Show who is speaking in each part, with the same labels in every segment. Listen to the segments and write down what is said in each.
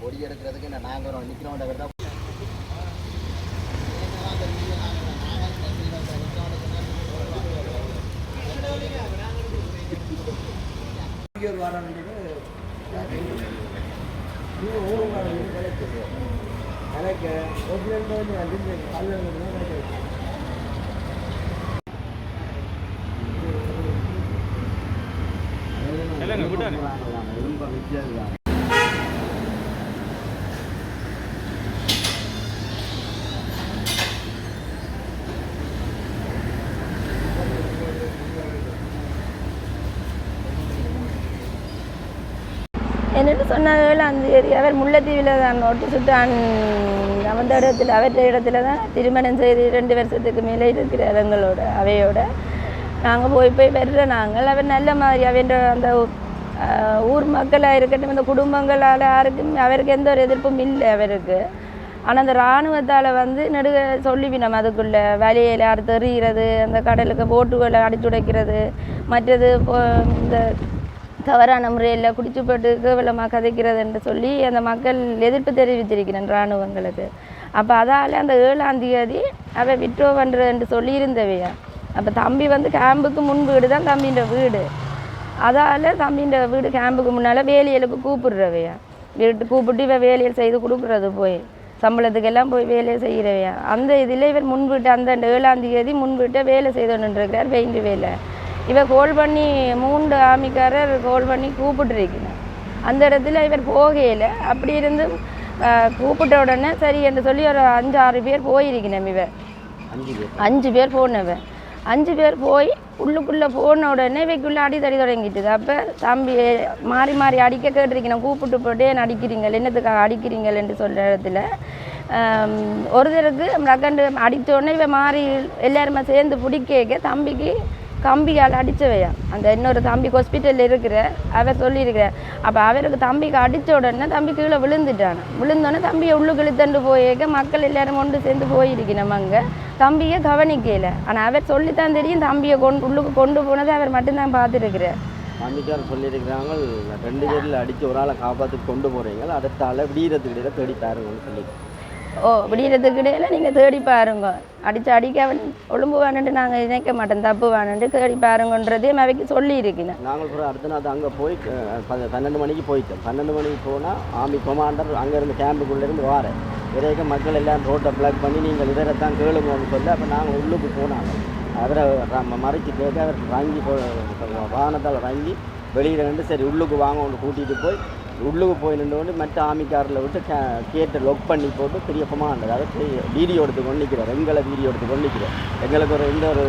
Speaker 1: பொடி எடுக்கிறதுக்கு நான் நாங்கள் நிற்கிறோம் தான்
Speaker 2: ஒரு வாரம் ஊர் எனக்கு ஒரு ரெண்டு வந்து அதிர்ந்து கல்யாணம்
Speaker 1: ரொம்ப வித்தியாசம்
Speaker 3: சொன்னார்கள் அந்த ஏரியா அவர் முல்லைத்தீவில் தான் நோட்டு சுட்டான் அவந்த இடத்துல அவற்ற இடத்துல தான் திருமணம் செய்து ரெண்டு வருஷத்துக்கு மேலே இருக்கிறார் எங்களோட அவையோட. நாங்கள் போய் போய் வர்ற நாங்கள் அவர் நல்ல மாதிரி அவன்ற அந்த ஊர் மக்களாக இருக்கட்டும் இந்த குடும்பங்களால் யாருக்கும் அவருக்கு எந்த ஒரு எதிர்ப்பும் இல்லை அவருக்கு. ஆனால் அந்த இராணுவத்தால் வந்து நெடுக சொல்லிவினோம் அதுக்குள்ளே. வலையில் அடுத்து எறிகிறது அந்த கடலுக்கு போட்டுகளை அடிச்சு உடைக்கிறது மற்றது இப்போ இந்த தவறான முறையில் குடிச்சு போட்டு கேவலமாக கதைக்கிறது என்று சொல்லி அந்த மக்கள் எதிர்ப்பு தெரிவித்திருக்கிறேன் இராணுவங்களுக்கு. அப்போ அதால் அந்த ஏழாம் தேதி அவ விட்டோ பண்ணுறது என்று சொல்லியிருந்தவையா. அப்போ தம்பி வந்து கேம்புக்கு முன் வீடு தான் தம்பின்ற வீடு. அதால் தம்பின்ற வீடு கேம்புக்கு முன்னால் வேலியலுக்கு கூப்பிடுறவையா. வீட்டு கூப்பிட்டு இவ வேலையில் செய்து கொடுக்குறது போய். சம்பளத்துக்கெல்லாம் போய் வேலையை செய்கிறவையா அந்த இதில் இவர் முன்வீட்டு அந்த ஏழாம் தேதி முன்வீட்டை வேலை செய்தோன்னுருக்கிறார் பெயிண்ட் வேலை. இவ கோல் பண்ணி மூன்று ஆமிக்காரர் கோல் பண்ணி கூப்பிட்டுருக்கணும் அந்த இடத்துல இவர் போகையில் அப்படி இருந்து கூப்பிட்ட உடனே சரி என்று சொல்லி ஒரு அஞ்சு ஆறு பேர் போயிருக்கணும் இவன்
Speaker 1: அஞ்சு பேர்.
Speaker 3: அஞ்சு பேர் போனவன் அஞ்சு பேர் போய் உள்ளுக்குள்ளே போன உடனே இவைக்குள்ளே அடி தடி தொடங்கிட்டுது. அப்போ தம்பி மாறி மாறி அடிக்க கேட்டிருக்கணும் கூப்பிட்டு போட்டு ஏன் அடிக்கிறீங்க என்னத்துக்காக அடிக்கிறீங்கள் என்று சொல்கிற இடத்துல ஒரு ஒருத்தருக்கு ரக்கண்டு அக்கண்டு உடனே இவன் மாறி எல்லாருமே சேர்ந்து பிடிக்க தம்பிக்கு தம்பியால் அடித்தவையா? அந்த இன்னொரு தம்பி ஹாஸ்பிட்டலில் இருக்கிற அவர் சொல்லியிருக்கிற. அப்போ அவருக்கு தம்பிக்கு அடித்த உடனே தம்பி கீழே விழுந்துட்டான். விழுந்தோடனே தம்பியை உள்ளுக்கு இழுத்துட்டு போயிருக்க மக்கள் எல்லாரும் கொண்டு சேர்ந்து போயிருக்கணும் அங்கே. தம்பியை கவனிக்கல. ஆனால் அவர் சொல்லித்தான் தெரியும் தம்பியை கொண்டு உள்ளுக்கு கொண்டு போனதை அவர் மட்டும்தான் பார்த்துருக்கிறார்.
Speaker 1: மாமிக்கார் சொல்லியிருக்கிறாங்க ரெண்டு பேரில் அடித்து ஒரு ஆளை காப்பாற்றி கொண்டு போகிறீங்க அடுத்த ஆளை விடியறதுக்கு இடையில தேடி தாருங்கன்னு சொல்லி
Speaker 3: ஓ விடியறதுக்கு இடையில நீங்கள் தேடி பாருங்க. அடித்து அடிக்க அவன் ஒழும்பு வேணுன்ட்டு நாங்கள் நினைக்க மாட்டோம் தப்பு வேணுன்ட்டு தேடி பாருங்கன்றதையும் அவைக்கு சொல்லியிருக்கேன்
Speaker 1: நாங்கள் கூட அடுத்த நாள் அங்கே போய் பன்னெண்டு மணிக்கு போயிட்டோம். பன்னெண்டு மணிக்கு போனால் ஆர்மி கொமாண்டர் அங்கேருந்து கேம்புக்குள்ளேருந்து வாரேன் இறைக்க மக்கள் எல்லாம் ரோட்டை பிளாக் பண்ணி நீங்கள் இதரைத்தான் கேளுங்கன்னு சொல்லி அப்போ நாங்கள் உள்ளுக்கு போனாங்க. அவரை நம்ம மறைச்சி கேட்க அவர் வாங்கி போ வாகனத்தால் வாங்கி வெளியில் நின்று சரி உள்ளுக்கு வாங்க ஒன்று கூட்டிகிட்டு போய் உள்ளுக்கு போய் நின்று மற்ற ஆமிக்காரில் விட்டு கே கேட்டை லொக் பண்ணி போட்டு பெரிய கொமாண்டர் அதை வீடியோ எடுத்து கொண்டு எங்களை வீடியோ எடுத்து கொண்டு எங்களுக்கு ஒரு எந்த ஒரு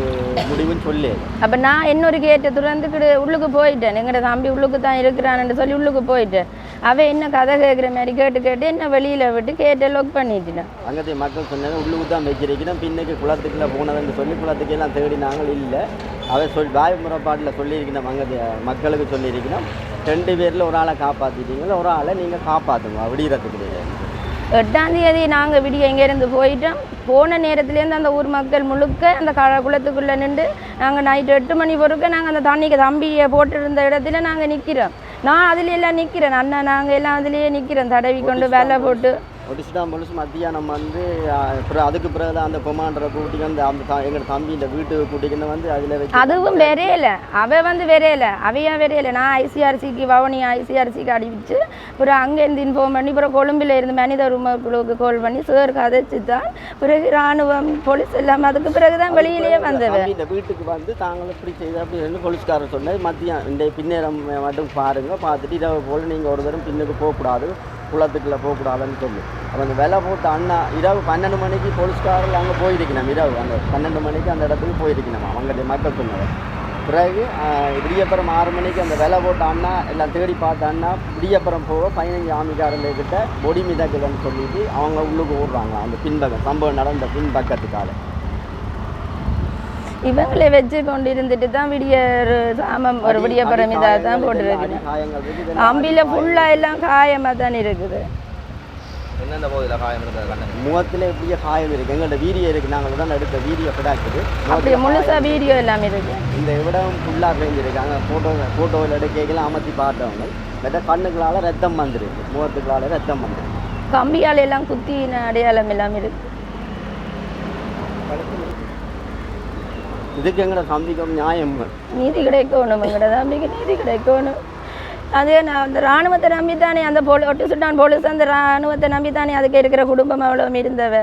Speaker 1: முடிவும் சொல்லி
Speaker 3: அப்போ நான் இன்னொரு கேட்டை துறந்துக்கிட்டு உள்ளுக்கு போயிட்டேன். எங்களோட தம்பி உள்ளுக்கு தான் இருக்கிறான்னு சொல்லி உள்ளுக்கு போயிட்டேன். அவன் என்ன கதை கேட்குற மாதிரி கேட்டு கேட்டு என்ன வெளியில் விட்டு கேட்டை லொக் பண்ணிட்டேன்.
Speaker 1: அங்கத்தையும் மக்கள் சொன்னாங்க உள்ளுக்கு தான் வச்சிருக்கிறோம் பின்னுக்கு குளத்துக்குள்ள போனதுன்னு சொல்லி குளத்துக்கு எல்லாம் தேடினாங்க இல்லை. அவன் சொல் வாய் முறைப்பாட்டில் சொல்லியிருக்கணும் அங்கே மக்களுக்கு சொல்லியிருக்கணும் ரெண்டு பேரில் ஒரு ஆளை காப்பாற்றிட்டீங்களா ஒரு ஆளை நீங்கள் காப்பாற்றுங்க விடியறதுக்கு இல்லை
Speaker 3: எட்டாம் தேதி நாங்கள் விடிய இங்கேருந்து போயிட்டோம். போன நேரத்துலேருந்து அந்த ஊர் மக்கள் முழுக்க அந்த க குளத்துக்குள்ளே நின்று நாங்கள் நைட்டு எட்டு மணி பொறுக்க நாங்கள் அந்த தண்ணிக்கு தம்பியை போட்டிருந்த இடத்துல நாங்கள் நிற்கிறோம் நான் அதுல எல்லாம் நிற்கிறேன் அண்ணா நாங்கள் எல்லாம் அதுலேயே நிற்கிறோம் தடவி கொண்டு வேலை போட்டு.
Speaker 1: ஒடிச்சுட்டா முழுசு மத்தியானம் வந்து அப்புறம் அதுக்கு பிறகு தான் அந்த கொமாண்டரை கூட்டிக்கு வந்து அந்த எங்களோட தம்பி இந்த வீட்டுக்கு கூட்டிக்கின்னு வந்து அதில் வச்சு
Speaker 3: அதுவும் வெறையல. அவ வந்து வெறையல. அவையா வெறையல. நான் ஐசிஆர்சிக்கு வவுனி ஐசிஆர்சிக்கு அடிச்சு அப்புறம் அங்கேருந்து இன்ஃபார்ம் பண்ணி அப்புறம் கொழும்பில் இருந்து மனித உரிமை குழுவுக்கு கால் பண்ணி சார் கதைச்சு தான் பிறகு இராணுவம் போலீஸ் எல்லாம் அதுக்கு பிறகு தான் வெளியிலேயே வந்தவ.
Speaker 1: தம்பி இந்த வீட்டுக்கு வந்து தாங்கள் இப்படி செய்து அப்படி ரெண்டு போலீஸ்காரர் சொன்னது மதியம் இந்த பின்னேரம் மட்டும் பாருங்க பார்த்துட்டு இரவு போல் நீங்கள் ஒரு தரம் பின்னுக்கு போகக்கூடாது. குளத்துக்குள்ளே போகக்கூடாதுன்னு சொல்லி. அப்போ அந்த விலை போட்ட அண்ணா இரவு பன்னெண்டு மணிக்கு போலீஸ்காரில் அங்கே போயிருக்கணும் இரவு. அந்த பன்னெண்டு மணிக்கு அந்த இடத்துக்கு போயிருக்கணும் அவங்களுடைய மக்கள் சொன்னது. பிறகு விடியப்புறம் ஆறு மணிக்கு அந்த விலை போட்ட அண்ணா எல்லாம் தேடி பார்த்த அண்ணா விடியப்புறம் போக பதினஞ்சு ஆமிக்காரங்கக்கிட்ட பொடி மிதக்குதுன்னு சொல்லிட்டு அவங்க உள்ளுக்கு ஓடுறாங்க அந்த பின்பக்கம் சம்பவம் நடந்த பின்பக்கத்துக்கால
Speaker 3: இவங்களை வச்சு கொண்டு இருந்துட்டு தான் விடிய ஒரு சாமம் ஒரு விடிய பரமிதா தான்
Speaker 1: இருக்குது
Speaker 3: அம்பியில் ஃபுல்லாக எல்லாம் காயமாக தான் இருக்குது.
Speaker 4: எந்தெந்த பகுதியில் காயம் இருந்தது
Speaker 1: முகத்தில் இப்படியே காயம் இருக்குது எங்கள்ட்ட வீடியோ இருக்குது நாங்கள் தான் எடுத்த வீடியோ கிடாக்குது
Speaker 3: அப்படி முழுசா வீடியோ எல்லாமே இருக்கு.
Speaker 1: இந்த இடம் ஃபுல்லாக பேஞ்சிருக்காங்க ஃபோட்டோ ஃபோட்டோவில் எடுக்கலாம் அமர்த்தி பார்த்தவங்க. மற்ற கண்ணுகளால் ரத்தம் வந்துருக்கு. முகத்துக்களால் ரத்தம் வந்துருக்கு.
Speaker 3: கம்பியால் எல்லாம் குத்தின அடையாளம் எல்லாமே இருக்கு.
Speaker 1: இதுக்கு எங்களை சந்திக்கும் நியாயம்
Speaker 3: நீதி கிடைக்கணும் எங்களோட தம்பிக்கு நீதி கிடைக்கணும் அதே நான் அந்த இராணுவத்தை நம்பி தானே அந்த போலி ஒட்டு சுட்டான் போலீஸ் அந்த இராணுவத்தை நம்பி தானே அதுக்கு இருக்கிற குடும்பம் அவ்வளோ இருந்தவ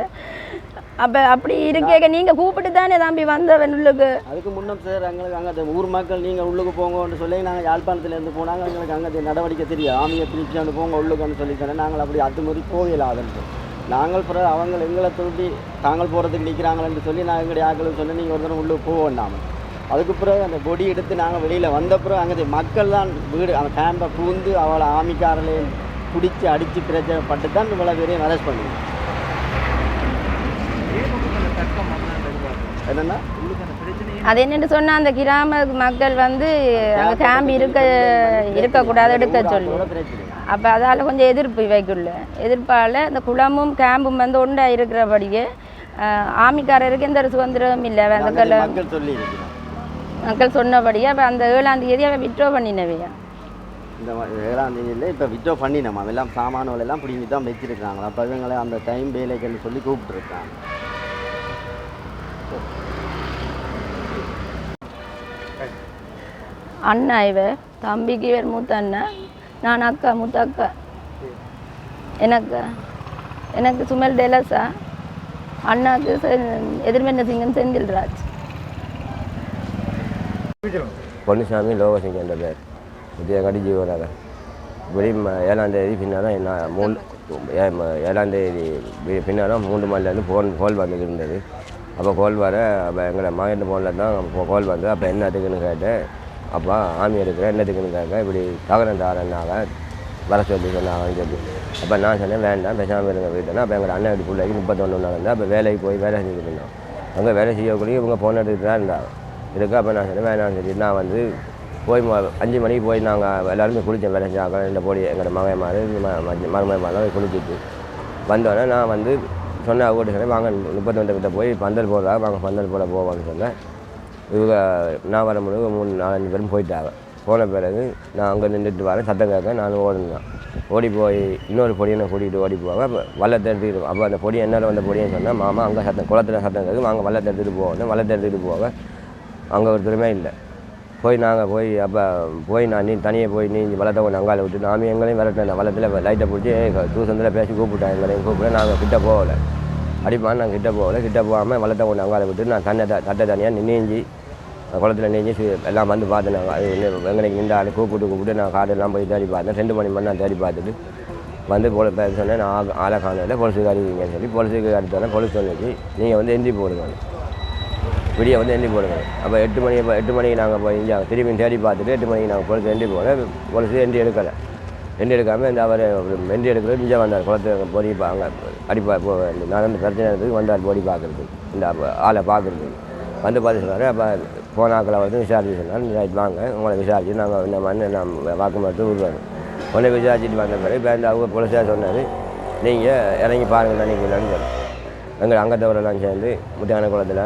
Speaker 3: அப்போ அப்படி இருக்கேக்க நீங்கள் கூப்பிட்டு தானே தம்பி வந்தவன் உள்ளுக்கு
Speaker 1: அதுக்கு முன்னம் சார் எங்களுக்கு அங்கே ஊர் மக்கள் நீங்கள் உள்ளுக்கு போங்கன்னு சொல்லி நாங்கள் யாழ்ப்பாணத்துலேருந்து போனாங்க எங்களுக்கு அங்கே நடவடிக்கை தெரியும் ஆமியை பிரித்து வந்து போங்க உள்ளுக்குன்னு சொல்லி தானே நாங்கள் அப்படி அத்துமுறை போகலாதுன்னு நாங்கள் பிறகு அவங்க எங்களை திருப்பி தாங்கள் போகிறதுக்கு நிற்கிறாங்களேன்னு சொல்லி நாங்கள் எங்களுடைய ஆக்களுக்கு சொல்லி நீங்கள் ஒரு தடவை உள்ளுக்கு போக வேண்டாமல் அதுக்கு பிறகு அந்த பொடி எடுத்து நாங்கள் வெளியில் வந்த பிறகு அங்கே மக்கள் தான் வீடு அந்த கேம்பை பூந்து அவளை ஆமிக்காரலையும் பிடிச்சி அடித்து பிரச்சனை பட்டு தான் இவ்வளோ பேரையும் அரெஸ்ட் பண்ணுவோம் என்னென்னா?
Speaker 3: அது என்னென்னு சொன்னால் அந்த கிராம மக்கள் வந்து அங்கே கேம்ப் இருக்க இருக்கக்கூடாது எடுக்க சொல்லி
Speaker 1: பிரச்சனை?
Speaker 3: அப்போ அதால் கொஞ்சம் எதிர்ப்பு இவைக்குள்ள. எதிர்ப்பால் இந்த குளமும் கேம்பும் வந்து ஒன்றா இருக்கிறபடியே ஆமிக்காரருக்கு எந்த ஒரு சுதந்திரமும் இல்லை. அந்த
Speaker 1: மக்கள்
Speaker 3: சொன்னபடியே அப்போ அந்த ஏழாம் தேதி அவன் விட்ரோ பண்ணினவையா?
Speaker 1: இந்த ஏழாம் தேதியில் இப்போ விட்ரோ பண்ணினோம். அதெல்லாம் சாமான்கள் எல்லாம் பிடிங்கி தான் வச்சிருக்காங்க அப்போ இவங்களை அந்த டைம் வேலைக்குன்னு சொல்லி கூப்பிட்டுருக்காங்க.
Speaker 3: அண்ணா இவ தம்பிக்கு இவர் மூத்த அண்ணன் நான் அக்கா மூத்த அக்கா. எனக்கு எனக்கு சுமல் டெலஸா அண்ணாக்கு எதிர்மென்ன சிங்கம் செந்தில்ராஜ்
Speaker 5: பொன்னுசாமி லோகசிங் என்ற பேர். விஜயகாடி ஜீவநகர் இப்படி ம- ஏழாம் தேதி பின்னால் என்ன மூணு ஏழாந்தேதி ம- ஏழாம் தேதி பின்னால் மூன்று மணிலேருந்து ஃபோன் கோல் வந்துட்டு இருந்தது. அப்போ கோல் வர அப்போ எங்களை மகன் ஃபோனில் தான் கோல் வந்து அப்போ என்னத்துக்குன்னு கேட்டேன். அப்பா ஆமி இருக்கிறேன் என்னத்துக்குன்னு கேட்க இப்படி தகரம் தாரன்னாங்க வர சொல்லி சொன்னாங்கன்னு சொல்லி. அப்போ நான் சொன்னேன் வேண்டாம் பேசாமல் இருங்க வீட்டுனா அப்போ எங்கள் அண்ணன் வீட்டு பிள்ளைக்கு முப்பத்தொன்று இருந்தால் அப்போ வேலைக்கு போய் வேலை செஞ்சுட்டு இருந்தோம் அங்கே வேலை செய்யக்கூடிய இவங்க ஃபோன் எடுத்துகிட்டு தான் இருந்தாங்க. இதுக்கு அப்போ நான் சொன்னேன் வேணாம்னு சொல்லி நான் வந்து போய் அஞ்சு மணிக்கு போய் நாங்கள் எல்லாருமே குளித்தோம் வேலை செஞ்சாங்க இந்த போடி எங்களோட மகன் மாதிரி மருமக மாதிரி குளிச்சுட்டு வந்தோடனே நான் வந்து சொன்ன அவங்ககிட்ட சொன்னேன் வாங்க முப்பத்தொன்று கிட்ட போய் பந்தல் போடுறாங்க வாங்க பந்தல் போட போவாங்கன்னு சொன்னேன். இவங்க நான் வர முடிவு மூணு நாலஞ்சு பேரும் போயிட்டாங்க. போன பிறகு நான் அங்கே நின்றுட்டு வரேன். சத்தம் கேட்க நான் ஓடினேன். ஓடி போய் இன்னொரு பொடியை கூட்டிகிட்டு ஓடி போவாங்க அப்போ வள்ளத்தை எடுத்துக்கிட்டு அப்போ அந்த பொடி என்ன வந்த பொடின்னு சொன்னால் மாமா அங்கே சத்தம் குளத்தில் சத்தம் கேட்கு. வாங்க வள்ளத்தை எடுத்துகிட்டு போவோம் வள்ளத்தை எடுத்துகிட்டு போக. அங்கே ஒருத்தருமே இல்லை. போய் நாங்கள் போய் அப்போ போய் நான் நீ தனியாக போய் நீ வளத்தை கொஞ்சம் அங்கால விட்டு நாம எங்களையும் விரட்டினேன். வளத்தில் லைட்டை பிடிச்சி தூசந்தில் பேசி கூப்பிட்டேன் எங்களையும் கூப்பிட. நாங்கள் கிட்ட போகலை. அடிப்பான் நாங்கள் கிட்ட போகலை. கிட்ட போகாமல் வளத்தை கொண்டு அங்கால விட்டு நான் தன்னை த தட்டை தனியாக நீஞ்சி குளத்தில் நெஞ்சு எல்லாம் வந்து பார்த்தேன். நாங்கள் அது வந்து நின்று ஆள் கூப்பிட்டு கூப்பிட்டு நான் காடெல்லாம் போய் தேடி பார்த்தேன். ரெண்டு மணி மணி நான் தேடி பார்த்துட்டு வந்து போல பேச சொன்னேன் நான் ஆ- ஆளை காணல போலீஸுக்கு அறிவிங்கன்னு சொல்லி போலீஸுக்கு அடுத்தோடனே போலீஸ் சொல்லிச்சு நீங்கள் வந்து எந்தி போடுங்க விடிய வந்து எந்தி போடுங்க அப்போ எட்டு மணி எட்டு மணிக்கு நாங்கள் போய் இங்கே திரும்பி தேடி பார்த்துட்டு எட்டு மணிக்கு நாங்கள் போலீஸ் எண்டி போனேன் போலீஸ் எண்டி எடுக்கலை. எண்டி எடுக்காமல் இந்த அவர் எண்டி எடுக்கிறது இங்கே வந்தார். குளத்தை பொடி அங்கே அடிப்பா போ இந்த நடந்த பிரச்சனை வந்தார் பொடி பார்க்குறதுக்கு இந்த ஆளை பார்க்குறதுக்கு வந்து பார்த்து சொன்னார் அப்போ போனாக்களை வந்து விசாரிச்சு சொன்னார் ரைட் வாங்க உங்களை விசாரிச்சு நாங்கள் இந்த மண்ணை நான் வாக்குமூலத்தை விடுவாங்க உடனே விசாரிச்சுட்டு வந்த பிறகு இப்போ அவங்க போலீஸாக சொன்னார் நீங்கள் இறங்கி பாருங்கள் நினைக்கலான்னு சொன்னேன் எங்கள் அங்கத்தவரெல்லாம் சேர்ந்து முத்தியான குளத்தில்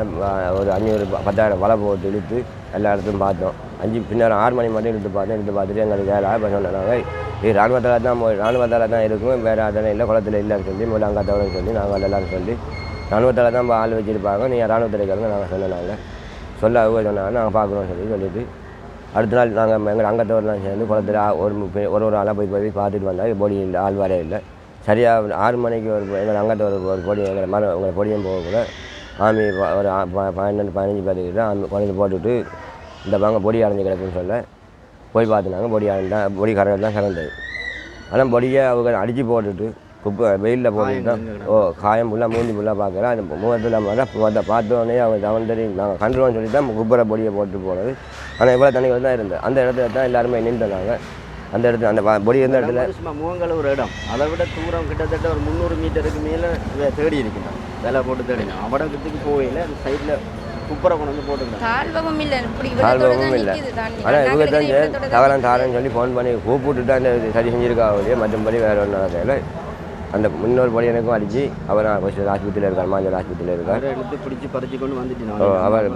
Speaker 5: ஒரு அஞ்சூறு பத்தாயிரம் வலை போட்டு இழுத்து எல்லா இடத்தையும் பார்த்தோம். அஞ்சு பின்னர் ஆறு மணி மட்டும் இழுத்து பார்த்தோம் இழுத்து பார்த்துட்டு எங்களுக்கு வேலை இப்போ சொன்னாங்க. இது இராணுவத்தில் தான் போய் தான் இருக்கும் வேறு அதெல்லாம் இல்லை குளத்தில் இல்லைன்னு சொல்லி முதல்ல அங்கத்தவரன்னு சொல்லி நாங்கள் எல்லாரும் சொல்லி இராணுவத்தில் தான் ஆள் வச்சுருப்பாங்க நீங்கள் இராணுவத்தில் இருக்கிறவங்க நாங்கள் சொன்னாங்க சொல்ல அவங்க சொன்னாங்க நாங்கள் பார்க்குறோம் சொல்லி சொல்லிட்டு. அடுத்த நாள் நாங்கள் எங்கள் அங்கத்தவரெலாம் சேர்ந்து குளத்தில் ஒரு ஒரு ஒரு ஆளாக போய் போய் பார்த்துட்டு வந்தால் பொடி இல்லை ஆள் வர இல்லை. சரியாக ஆறு மணிக்கு ஒரு எங்கள் அங்கத்தை ஒரு பொடி எங்களை மர உங்களை பொடியும் போகக்கூட ஆமி ஒரு ப- பன்னெண்டு பதினஞ்சு பேர்த்துக்கிட்ட ஆமி குழந்தை போட்டுவிட்டு இந்த பாங்க பொடி அடைஞ்சு கிடக்குன்னு சொல்ல போய் பார்த்துனாங்க. பொடி அடைஞ்சா பொடி கரையில் தான் சிறந்தது ஆனால் பொடியை அவங்க அடித்து போட்டுட்டு குப்பை வெயிலில் போட்டுட்டு தான் ஓ காயம் ஃபுல்லாக மூஞ்சி ஃபுல்லாக பார்க்குறேன் அந்த முகத்தில் முகத்தை பார்த்தோன்னே அவங்க தவன் தெரியும் நாங்கள் கண்டுருவோம்னு சொல்லி தான் குப்பரை பொடியை போட்டு போனது. ஆனால் இவ்வளோ தண்ணி தான் இருந்தது. அந்த இடத்துல தான் எல்லாருமே நின்றுனாங்க. அந்த இடத்துல அந்த பொடி இருந்த இடத்துல
Speaker 1: சும்மா முகங்கள் ஒரு இடம். அதை விட தூரம் கிட்டத்தட்ட ஒரு முந்நூறு மீட்டருக்கு மேலே தேடி இருக்கிறோம் வேலை போட்டு தேடினோம். அவடத்துக்கு போகல அந்த சைடில் குப்பரை கொண்டு வந்து போட்டுக்கிறோம்
Speaker 3: தாழ்வமும் இல்லை.
Speaker 5: இல்லை. ஆனால் இவங்க தான் தகரம் தாரன்னு சொல்லி ஃபோன் பண்ணி கூப்பிட்டு தான் சரி செஞ்சிருக்கா ஒழிய மற்றபடி வேறு ஒன்றும் நடக்கல அந்த முன்னோர் பொடி எனக்கும் அடிச்சு அவர் கொஞ்சம் ஆஸ்பத்திரியில் இருக்கார் மாஞ்சல் ஆஸ்பத்திரியில் இருக்கார்.
Speaker 1: அவரை எடுத்து பிடிச்சி பறிச்சு கொண்டு வந்துட்டு
Speaker 5: அவர்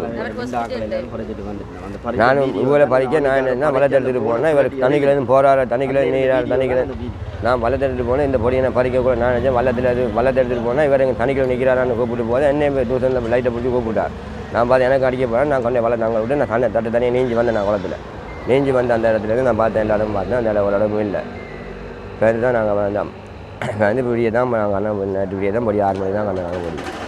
Speaker 5: நானும் இவரை பறிக்க நான் என்ன வளத்தை எடுத்துகிட்டு போனேன் இவர் தண்ணிக்கிலேருந்து போகிறாரு தண்ணிக்கில நீரார் தண்ணிக்கில நான் வளத்தை எடுத்துகிட்டு போனேன் இந்த பொடியை நான் பறிக்க கூட நான் நினச்சேன் வள்ளத்தில் அது வள்ளத்தை எடுத்துகிட்டு போனால் இவர் எங்கள் தண்ணிக்கில் நிற்கிறாரான்னு கூப்பிட்டு போது என்னையும் தூசனில் லைட்டை பிடிச்சி கூப்பிட்டார். நான் பார்த்து எனக்கு அடிக்க போகிறேன் நான் கொண்டே வளத்தை அங்கே விட்டு நான் தண்ணி தட்டு தண்ணியை நீஞ்சி வந்தேன் நான் குளத்துல. நீஞ்சி வந்த அந்த இடத்துல இருந்து நான் பார்த்தேன் எல்லா இடமும் பார்த்தேன் அந்த இடம் ஒரு இடமும் இல்லை. பேர் தான் நாங்கள் வந்தோம். நான் வந்து இப்படியே தான் நாங்கள் அண்ணன் நேற்று இப்படியே தான் படி ஆறு மணி தான் கண்ணா நாங்கள் முடியும்